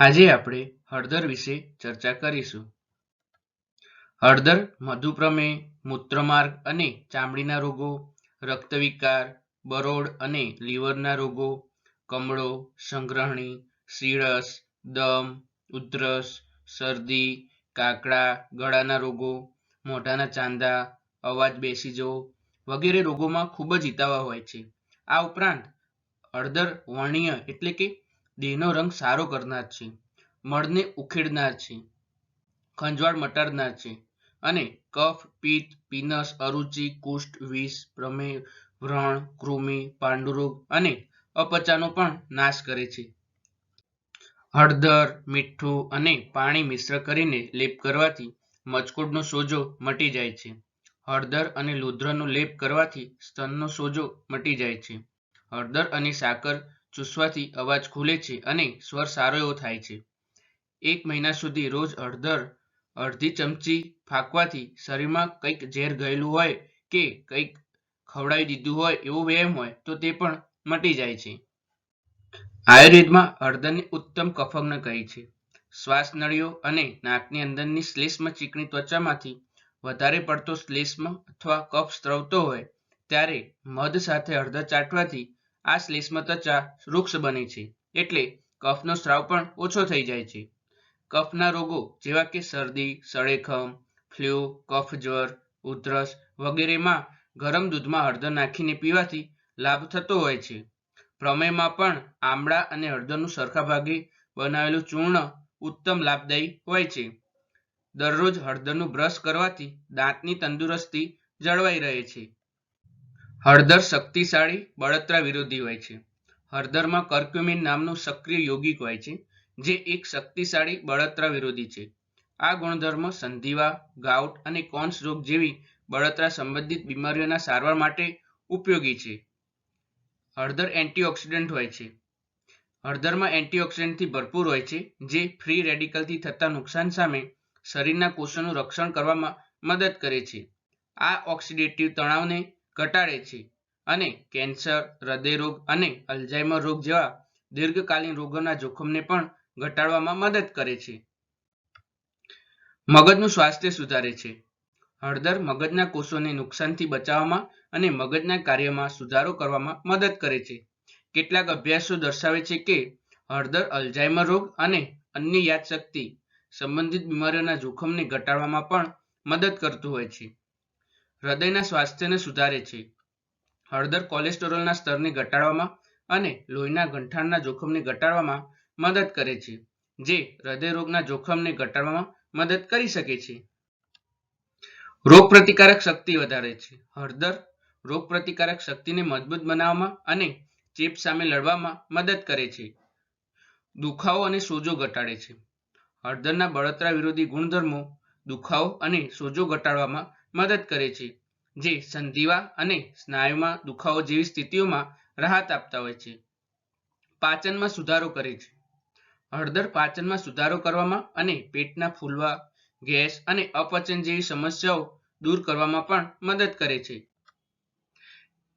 આજે આપણે હળદર વિશે ચર્ચા કરીશું. હળદર મધુપ્રમેહ, મૂત્રમાર્ગ અને ચામડીના રોગો, રક્તવિકાર બરોડ અને લીવરના રોગો, કમળો, સંગ્રહણી સીળસ દમ, ઉધરસ, શરદી, કાકડા, ગળાના રોગો, મોઢાના ચાંદા, અવાજ બેસી જવો વગેરે રોગોમાં ખૂબ જ હિતાવહ હોય છે. આ ઉપરાંત હળદર વર્ણીય એટલે કે દેહનો રંગ સારો કરનાર છે. મળને ઉખેડનાર છે. ખંજવાળ મટાડનાર છે. અને કફ, પિત્ત, પીનસ, અરુચિ, કુષ્ઠ, વિષ પ્રમેહ વ્રણ, કૃમિ, પાંડુરોગ અને અપચાનો પણ નાશ કરે છે. હળદર, મીઠું અને પાણી મિશ્ર કરીને લેપ કરવાથી મચકોડનો સોજો મટી જાય છે. હળદર અને લુદ્રનો લેપ કરવાથી સ્તનનો સોજો મટી જાય છે. હળદર અને સાકર ચૂસવાથી અવાજ ખુલે છે અને સ્વર સારો એવો થાય છે. એક મહિના સુધી રોજ હળદર, અડધી ચમચી ફાંકવાથી શરીરમાં કંઈક ઝેર ગયેલું હોય કે કંઈક ખવડાવી દીધું હોય એવો વ્યાયામ હોય તો તે પણ મટી જાય છે. આયુર્વેદમાં હળદરને ઉત્તમ કફગ્ન કહી છે. શ્વાસ નળીઓ અને નાકની અંદરની શ્લેષ્મ ચીકણી ત્વચામાંથી વધારે પડતો શ્લેષ્મ અથવા કફ સ્ત્રવતો હોય, ત્યારે મધ સાથે હળદર ચાટવાથી આ શ્લેષ્મ ત્વચા વૃક્ષ બને છે. એટલે કફનો સ્ત્રાવ પણ ઓછો થઈ જાય છે. કફના રોગો જેવા કે શરદી સળેખમ ફ્લૂ કફજ્વર ઉધરસ વગેરેમાં ગરમ દૂધમાં હળદર નાખીને પીવાથી લાભ થતો હોય છે. પ્રમેયમાં પણ આમળા અને હળદરનું સરખા ભાગે બનાવેલું ચૂર્ણ ઉત્તમ લાભદાયી હોય છે. દરરોજ હળદરનું બ્રશ કરવાથી દાંતની તંદુરસ્તી જળવાઈ રહે છે. હળદર શક્તિશાળી બળતરા વિરોધી હોય છે. હળદરમાં કર્ક્યુમિન નામનું સક્રિય યૌગિક હોય છે, જે એક શક્તિશાળી બળતરા વિરોધી છે. આ ગુણધર્મ સંધિવા, ગાઉટ અને કોન્સ રોગ જેવી બળતરા સંબંધિત બીમારીઓના સારવાર માટે ઉપયોગી છે. હળદર એન્ટીઓક્સિડન્ટ હોય છે. હળદરમાં એન્ટીઓક્સિડન્ટથી ભરપૂર હોય છે, જે ફ્રી રેડિકલથી થતા નુકસાન સામે શરીરના કોષોનું રક્ષણ કરવામાં મદદ કરે છે. આ ઓક્સિડેટિવ તણાવને ઘટાડે છે. અને કેન્સર, હૃદયરોગ અને અલ્ઝાઇમર રોગ જેવા દીર્ઘકાલીન રોગોના જોખમને પણ ઘટાડવામાં મદદ કરે છે. મગજનું સ્વાસ્થ્ય સુધારે છે. હળદર મગજના કોષોને નુકસાનથી બચાવવામાં અને મગજના કાર્યમાં સુધારો કરવામાં મદદ કરે છે. કેટલાક અભ્યાસો દર્શાવે છે કે હળદર, અલ્ઝાઇમર રોગ અને અન્ય યાદશક્તિ સંબંધિત બીમારીઓના જોખમને ઘટાડવામાં પણ મદદ કરતું હોય છે. હૃદયના સ્વાસ્થ્યને સુધારે છે. હળદર કોલેસ્ટેરોલના સ્તરને ઘટાડવામાં અને લોહીના ગંઠાણના જોખમને ઘટાડવામાં મદદ કરે છે, જે હૃદયરોગના જોખમને ઘટાડવામાં મદદ કરી શકે છે. રોગપ્રતિકારક શક્તિ વધારે છે. હળદર રોગપ્રતિકારક શક્તિને મજબૂત બનાવવામાં અને ચેપ સામે લડવામાં મદદ કરે છે. દુખાવો અને સોજો ઘટાડે છે. હળદરના બળતરા વિરોધી ગુણધર્મો દુખાવો અને સોજો ઘટાડવામાં મદદ કરે છે, જે સંધિવા અને સ્નાયુમાં દુખાવો જેવી સ્થિતિઓમાં રાહત આપતા હોય છે. પાચનમાં સુધારો કરે છે. હળદર પાચનમાં સુધારો કરવામાં અને પેટના ફૂલવા, ગેસ અને અપચન જેવી સમસ્યાઓ દૂર કરવામાં પણ મદદ કરે છે.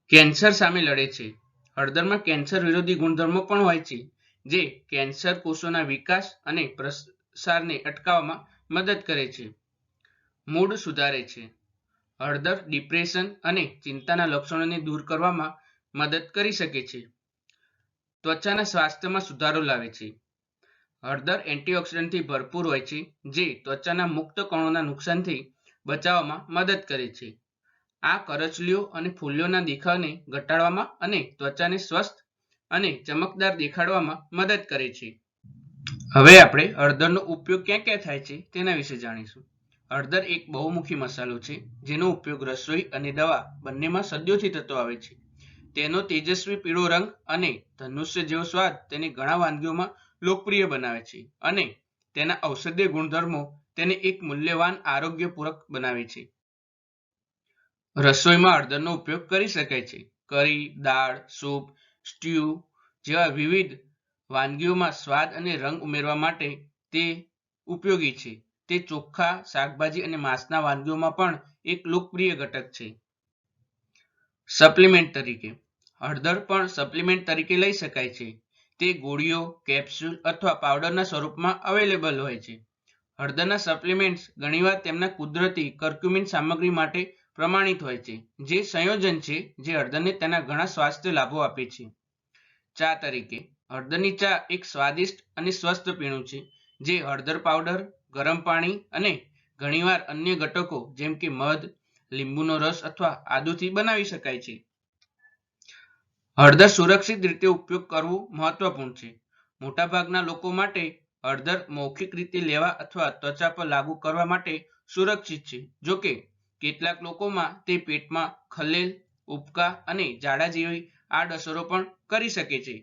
કેન્સર સામે લડે છે. હળદરમાં કેન્સર વિરોધી ગુણધર્મો પણ હોય છે, જે કેન્સર કોષોના વિકાસ અને પ્રસારને અટકાવવામાં મદદ કરે છે. મૂડ સુધારે છે. હળદર ડિપ્રેશન અને ચિંતાના લક્ષણોને દૂર કરવામાં મદદ કરી શકે છે. ત્વચાના સ્વાસ્થ્યમાં સુધારો લાવે છે. હળદર એન્ટીઓક્સિડન્ટથી ભરપૂર હોય છે, જે ત્વચાના મુક્ત કણોના નુકસાનથી બચાવવામાં મદદ કરે છે. આ કરચલીઓ અને ફૂલ્યોના દેખાવને ઘટાડવામાં અને ત્વચાને સ્વસ્થ અને ચમકદાર દેખાડવામાં મદદ કરે છે. હવે આપણે હળદરનો ઉપયોગ ક્યાં ક્યાં થાય છે તેના વિશે જાણીશું. હળદર એક બહુમુખી મસાલો છે, જેનો ઉપયોગ રસોઈ અને દવા બંનેમાં સદીઓથી થતો આવે છે. તેનો તેજસ્વી પીળો રંગ અને ધનુષ્ય જેવો સ્વાદ તેને ઘણા વાનગીઓમાં લોકપ્રિય બનાવે છે અને તેના ઔષધીય ગુણધર્મો તેને એક મૂલ્યવાન આરોગ્ય પૂરક બનાવે છે. રસોઈમાં હળદરનો ઉપયોગ કરી શકાય છે. કરી, દાળ, સૂપ, સ્ટ્યુ જેવા વિવિધ વાનગીઓમાં સ્વાદ અને રંગ ઉમેરવા માટે તે ઉપયોગી છે. તે ચોખ્ખા શાકભાજી અને માંસના વાનગીઓમાં પણ એક લોકપ્રિય ઘટક છે. સપ્લિમેન્ટ તરીકે. હળદર પણ સપ્લિમેન્ટ તરીકે લઈ શકાય છે. તે ગોળીઓ કેપ્સ્યુલ અથવા પાવડરના સ્વરૂપમાં અવેલેબલ હોય છે. હળદરના સપ્લિમેન્ટ્સ ઘણીવાર તેમના કુદરતી કર્ક્યુમિન સામગ્રી માટે પ્રમાણિત હોય છે, જે સંયોજન છે જે હળદરને તેના ઘણા સ્વાસ્થ્ય લાભો આપે છે. ચા તરીકે. હળદરની ચા એક સ્વાદિષ્ટ અને સ્વસ્થ પીણું છે, જે હળદર પાવડર ગરમ પાણી અને ઘણીવાર અન્ય ઘટકો જેમ કે મધ, લીંબુનો રસ અથવા આદુથી બનાવી શકાય છે. હળદર સુરક્ષિત રીતે ઉપયોગ કરવું મહત્વપૂર્ણ છે. મોટાભાગના લોકો માટે હળદર મૌખિક રીતે લેવા અથવા ત્વચા પર લાગુ કરવા માટે સુરક્ષિત છે. જોકે, કેટલાક લોકોમાં તે પેટમાં ખલેલ ઉપકા અને ઝાડા જેવી આડઅસરો પણ કરી શકે છે.